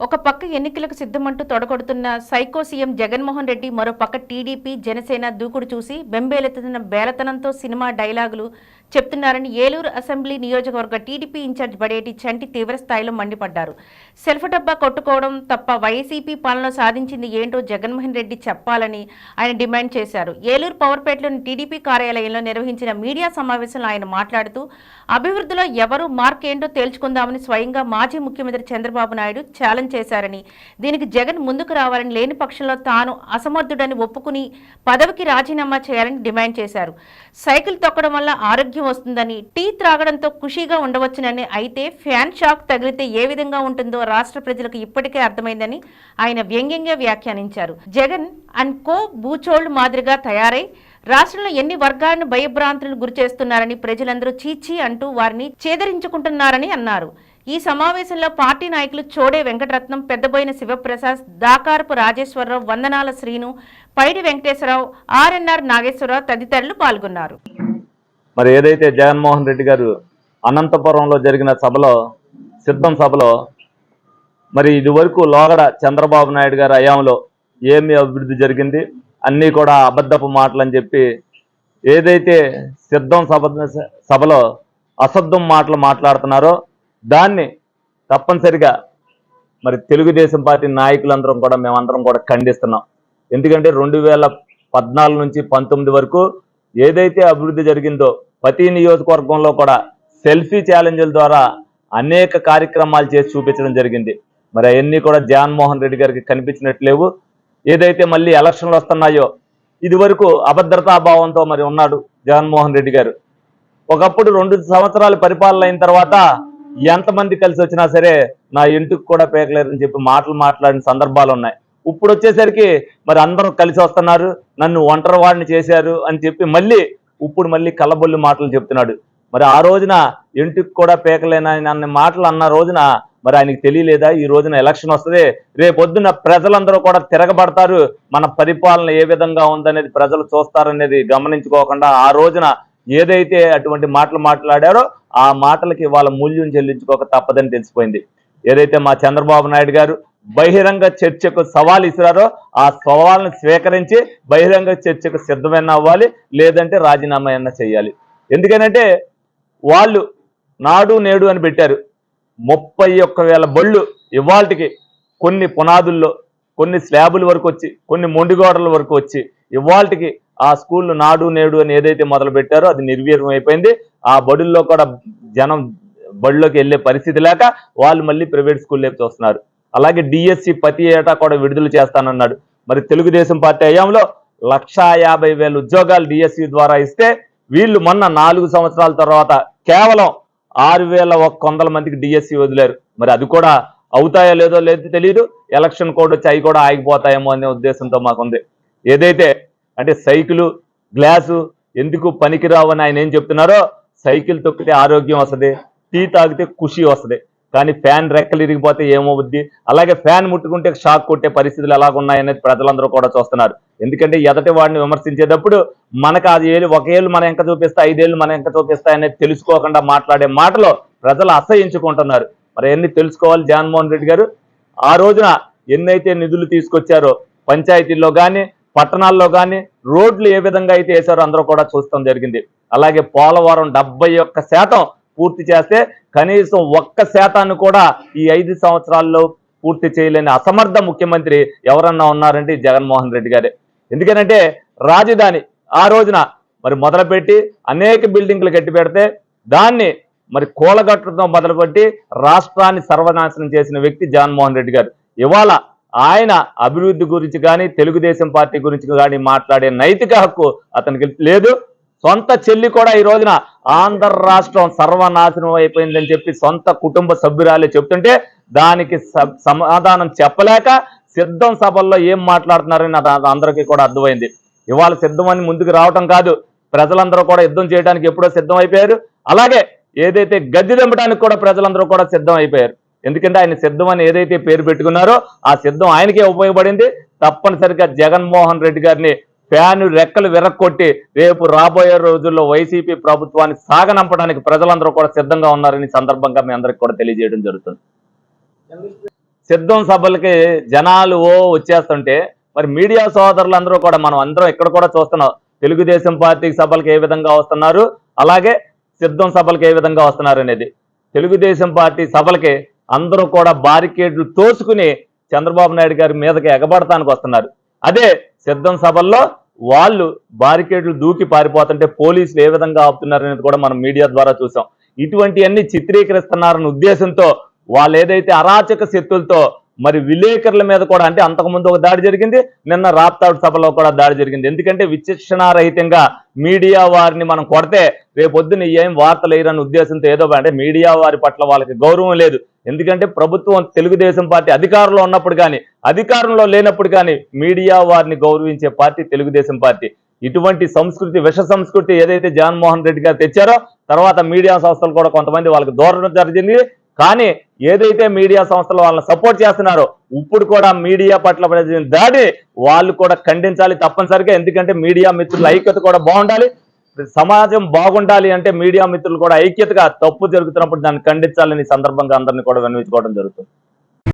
ఒక పక్క ఎన్నికలకు సిద్ధమంటూ తొడగొడుతున్న సైకో సీఎం జగన్మోహన్ రెడ్డి మరో పక్క టీడీపీ జనసేన దూకుడు చూసి బెంబేలెత్తుతున్న బేలతనంతో సినిమా డైలాగులు చెప్తున్నారని ఏలూరు అసెంబ్లీ నియోజకవర్గ టీడీపీ ఇన్ఛార్జ్ బడేటి చంటి తీవ్ర స్థాయిలో మండిపడ్డారు. సెల్ఫ్ డబ్బా కొట్టుకోవడం తప్ప వైసీపీ పాలన సాధించింది ఏంటో జగన్మోహన్ రెడ్డి చెప్పాలని ఆయన డిమాండ్ చేశారు. ఏలూరు పవర్పేటలోని టీడీపీ కార్యాలయంలో నిర్వహించిన మీడియా సమావేశంలో ఆయన మాట్లాడుతూ అభివృద్ధిలో ఎవరు మార్క్ ఏంటో తేల్చుకుందామని స్వయంగా మాజీ ముఖ్యమంత్రి చంద్రబాబు నాయుడు ఛాలెంజ్ చేశారని దీనికి జగన్ ముందుకు రావాలని లేని పక్షంలో తాను అసమర్థుడని ఒప్పుకుని పదవికి రాజీనామా చేయాలని డిమాండ్ చేశారు. సైకిల్ తొక్కడం వల్ల ఆరోగ్యం వస్తుందని టీ త్రాగడంతో ఖుషీగా ఉండవచ్చునని అయితే ఫ్యాన్ షాక్ తగిలితే ఏ విధంగా ఉంటుందో రాష్ట్ర ప్రజలకు ఇప్పటికే అర్థమైందని ఆయన వ్యంగ్యంగా వ్యాఖ్యానించారు. జగన్ అండ్ కో బూచోళ్ళు మాదిరిగా తయారై రాష్ట్రంలో ఎన్ని వర్గాలను భయభ్రాంతులు గురిచేస్తున్నారని ప్రజలందరూ చీచీ అంటూ వారిని చేదరించుకుంటున్నారని అన్నారు. ఈ సమావేశంలో పార్టీ నాయకులు చోడే వెంకటరత్నం పెద్దబోయిన శివప్రసాద్ దాకారపు రాజేశ్వరరావు వందనాల శ్రీను పైడి వెంకటేశ్వరరావు ఆర్ఎన్ఆర్ నాగేశ్వరరావు తదితరులు పాల్గొన్నారు. మరి ఏదైతే జగన్మోహన్ రెడ్డి గారు అనంతపురంలో జరిగిన సభలో సిద్ధం సభలో మరి ఇదివరకు లోగడ చంద్రబాబు నాయుడు గారి హయాంలో ఏమి అభివృద్ధి జరిగింది? అన్నీ కూడా అబద్ధపు మాటలు అని చెప్పి ఏదైతే సిద్ధం సభ సభలో అసద్ధం మాటలు మాట్లాడుతున్నారో దాన్ని తప్పనిసరిగా మరి తెలుగుదేశం పార్టీ నాయకులందరం కూడా మేమందరం కూడా ఖండిస్తున్నాం. ఎందుకంటే రెండు వేల పద్నాలుగు నుంచి పంతొమ్మిది వరకు ఏదైతే అభివృద్ధి జరిగిందో ప్రతి నియోజకవర్గంలో కూడా సెల్ఫీ ఛాలెంజ్ల ద్వారా అనేక కార్యక్రమాలు చేసి చూపించడం జరిగింది. మరి అవన్నీ కూడా జగన్మోహన్ రెడ్డి గారికి కనిపించినట్లేవు ఏదైతే మళ్ళీ ఎలక్షన్లు వస్తున్నాయో ఇది వరకు అభద్రతాభావంతో మరి ఉన్నాడు జగన్మోహన్ రెడ్డి గారు. ఒకప్పుడు రెండు సంవత్సరాలు పరిపాలన అయిన తర్వాత ఎంతమంది కలిసి వచ్చినా సరే నా ఇంటికి కూడా పేకలేరని చెప్పి మాటలు మాట్లాడిన సందర్భాలు ఉన్నాయి. ఇప్పుడు వచ్చేసరికి మరి అందరూ కలిసి వస్తున్నారు. నన్ను ఒంటరి వాడిని చేశారు అని చెప్పి మళ్ళీ ఇప్పుడు మళ్ళీ కళ్ళబొల్లి మాటలు చెప్తున్నాడు. మరి ఆ రోజున ఇంటికి కూడా పేకలేనని అన్న మాటలు అన్న రోజున మరి ఆయనకి తెలియలేదా? ఈ రోజున ఎలక్షన్ వస్తుంది. రేపొద్దున ప్రజలందరూ కూడా తిరగబడతారు. మన పరిపాలన ఏ విధంగా ఉందనేది ప్రజలు చూస్తారనేది గమనించుకోకుండా ఆ రోజున ఏదైతే అటువంటి మాటలు మాట్లాడారో ఆ మాటలకి వాళ్ళ మూల్యం చెల్లించుకోక తప్పదని తెలిసిపోయింది. ఏదైతే మా చంద్రబాబు నాయుడు గారు బహిరంగ చర్చకు సవాల్ ఇసిరారో ఆ సవాల్ని స్వీకరించి బహిరంగ చర్చకు సిద్ధమైన అవ్వాలి లేదంటే రాజీనామా అయినా చేయాలి. ఎందుకనంటే వాళ్ళు నాడు నేడు అని పెట్టారు. ముప్పై ఒక్క వేల బళ్ళు ఇవాళకి కొన్ని పునాదుల్లో కొన్ని స్లాబుల వరకు వచ్చి కొన్ని మొండిగోడల వరకు వచ్చి ఇవాళకి ఆ స్కూళ్ళు నాడు నేడు అని ఏదైతే మొదలు పెట్టారో అది నిర్వీర్యం అయిపోయింది. ఆ బడుల్లో కూడా జనం బడిలోకి వెళ్ళే పరిస్థితి లేక వాళ్ళు మళ్ళీ ప్రైవేట్ స్కూల్ చూస్తున్నారు. అలాగే డిఎస్సి ప్రతి ఏటా కూడా విడుదల చేస్తానన్నాడు. మరి తెలుగుదేశం పార్టీ హయాంలో లక్షా యాభై వేల ఉద్యోగాలు డిఎస్సి ద్వారా ఇస్తే వీళ్ళు మొన్న నాలుగు సంవత్సరాల తర్వాత కేవలం ఆరు వేల ఒక్క వందల మందికి డిఎస్సి వదిలేరు. మరి అది కూడా అవుతాయో లేదో లేదో తెలియదు ఎలక్షన్ కోడ్ వచ్చి అవి కూడా ఆగిపోతాయేమో అనే ఉద్దేశంతో మాకుంది. ఏదైతే అంటే సైకిలు గ్లాసు ఎందుకు పనికిరావు అని ఆయన ఏం చెప్తున్నారో సైకిల్ తొక్కితే ఆరోగ్యం వస్తుంది టీ తాగితే ఖుషి వస్తుంది. కానీ ఫ్యాన్ రెక్కలు ఇరిగిపోతే ఏమవుద్ది అలాగే ఫ్యాన్ ముట్టుకుంటే షాక్ కొట్టే పరిస్థితులు ఎలాగున్నాయనేది ప్రజలందరూ కూడా చూస్తున్నారు. ఎందుకంటే ఎదటి వాడిని విమర్శించేటప్పుడు మనకు అది ఏళ్ళు ఒక ఏళ్ళు మన ఎంక చూపిస్తా ఐదేళ్ళు మన ఎంక చూపిస్తా అనేది తెలుసుకోకుండా మాట్లాడే మాటలో ప్రజలు అసహించుకుంటున్నారు. మరి ఎన్ని తెలుసుకోవాలి జగన్మోహన్ రెడ్డి గారు? ఆ రోజున ఎన్నైతే నిధులు తీసుకొచ్చారో పంచాయతీల్లో కానీ పట్టణాల్లో కానీ రోడ్లు ఏ విధంగా అయితే వేశారో అందరూ కూడా చూస్తాం జరిగింది. అలాగే పోలవరం డెబ్బై ఒక్క శాతం పూర్తి చేస్తే కనీసం ఒక్క శాతాన్ని కూడా ఈ ఐదు సంవత్సరాల్లో పూర్తి చేయలేని అసమర్థ ముఖ్యమంత్రి ఎవరన్నా ఉన్నారంటే జగన్మోహన్ రెడ్డి గారే. ఎందుకనంటే రాజధాని ఆ రోజున మరి మొదలుపెట్టి అనేక బిల్డింగ్లు కట్టి పెడితే దాన్ని మరి కూలగట్టడంతో మొదలుపెట్టి రాష్ట్రాన్ని సర్వనాశనం చేసిన వ్యక్తి జగన్మోహన్ రెడ్డి గారు. ఇవాళ ఆయన అభివృద్ధి గురించి కానీ తెలుగుదేశం పార్టీ గురించి కానీ మాట్లాడే నైతిక హక్కు అతనికి లేదు. సొంత చెల్లి కూడా ఈ రోజున ఆంధ్ర రాష్ట్రం సర్వనాశనం అయిపోయిందని చెప్పి సొంత కుటుంబ సభ్యురాలే చెప్తుంటే దానికి సమాధానం చెప్పలేక సిద్ధం సభల్లో ఏం మాట్లాడుతున్నారని నాకు అందరికీ కూడా అర్థమైంది. ఇవాళ సిద్ధమని ముందుకు రావటం కాదు. ప్రజలందరూ కూడా యుద్ధం చేయడానికి ఎప్పుడో సిద్ధం అయిపోయారు అలాగే ఏదైతే గద్దె దింపడానికి కూడా ప్రజలందరూ కూడా సిద్ధం అయిపోయారు ఎందుకంటే ఆయన సిద్ధం అని ఏదైతే పేరు పెట్టుకున్నారో ఆ సిద్ధం ఆయనకే ఉపయోగపడింది. తప్పనిసరిగా జగన్మోహన్ రెడ్డి గారిని ఫ్యాన్ రెక్కలు విరక్కొట్టి రేపు రాబోయే రోజుల్లో వైసీపీ ప్రభుత్వాన్ని సాగనంపడానికి ప్రజలందరూ కూడా సిద్ధంగా ఉన్నారని సందర్భంగా మీ అందరికి కూడా తెలియజేయడం జరుగుతుంది. సిద్ధం సభలకి జనాలు ఓ వచ్చేస్తుంటే మరి మీడియా సోదరులందరూ కూడా మనం అందరం ఇక్కడ కూడా చూస్తున్నాం. తెలుగుదేశం పార్టీ సభలకు ఏ విధంగా వస్తున్నారు? అలాగే సిద్ధం సభలకు ఏ విధంగా వస్తున్నారు అనేది. తెలుగుదేశం పార్టీ సభలకి అందరూ కూడా బారికేడ్లు తోసుకుని చంద్రబాబు నాయుడు గారి మీదకి ఎగబడటానికి వస్తున్నారు. అదే సిద్ధం సభల్లో వాళ్ళు బారికేడ్లు దూకి పారిపోతుంటే పోలీసులు ఏ విధంగా ఆపుతున్నారనేది కూడా మనం మీడియా ద్వారా చూసాం. ఇటువంటివన్నీ చిత్రీకరిస్తున్నారన్న ఉద్దేశంతో వాళ్ళు ఏదైతే అరాచక శక్తులతో మరి విలేకరుల మీద కూడా అంటే అంతకుముందు ఒక దాడి జరిగింది నిన్న రాప్తాడు సభలో కూడా దాడి జరిగింది. ఎందుకంటే విచక్షణారహితంగా మీడియా వారిని మనం కొడితే రేపొద్దున ఏం వార్తలు వేయరని ఉద్దేశంతో ఏదో అంటే మీడియా వారి పట్ల వాళ్ళకి గౌరవం లేదు. ఎందుకంటే ప్రభుత్వం తెలుగుదేశం పార్టీ అధికారంలో ఉన్నప్పుడు కానీ అధికారంలో లేనప్పుడు కానీ మీడియా వారిని గౌరవించే పార్టీ తెలుగుదేశం పార్టీ. ఇటువంటి సంస్కృతి విష సంస్కృతి ఏదైతే జగన్మోహన్ రెడ్డి గారు తెచ్చారో తర్వాత మీడియా సంస్థలు కూడా కొంతమంది వాళ్ళకి దూరం జరిగింది. కానీ ఏదైతే మీడియా సంస్థలు వాళ్ళని సపోర్ట్ చేస్తున్నారో ఇప్పుడు కూడా మీడియా పట్ల పడిన దాడి వాళ్ళు కూడా ఖండించాలి తప్పనిసరిగా. ఎందుకంటే మీడియా మిత్రుల ఐక్యత కూడా బాగుండాలి. సమాజం బాగుండాలి అంటే మీడియా మిత్రులు కూడా ఐక్యతగా తప్పు జరుగుతున్నప్పుడు దాన్ని ఖండించాలని సందర్భంగా అందరినీ కూడా వినిపించుకోవడం జరుగుతుంది.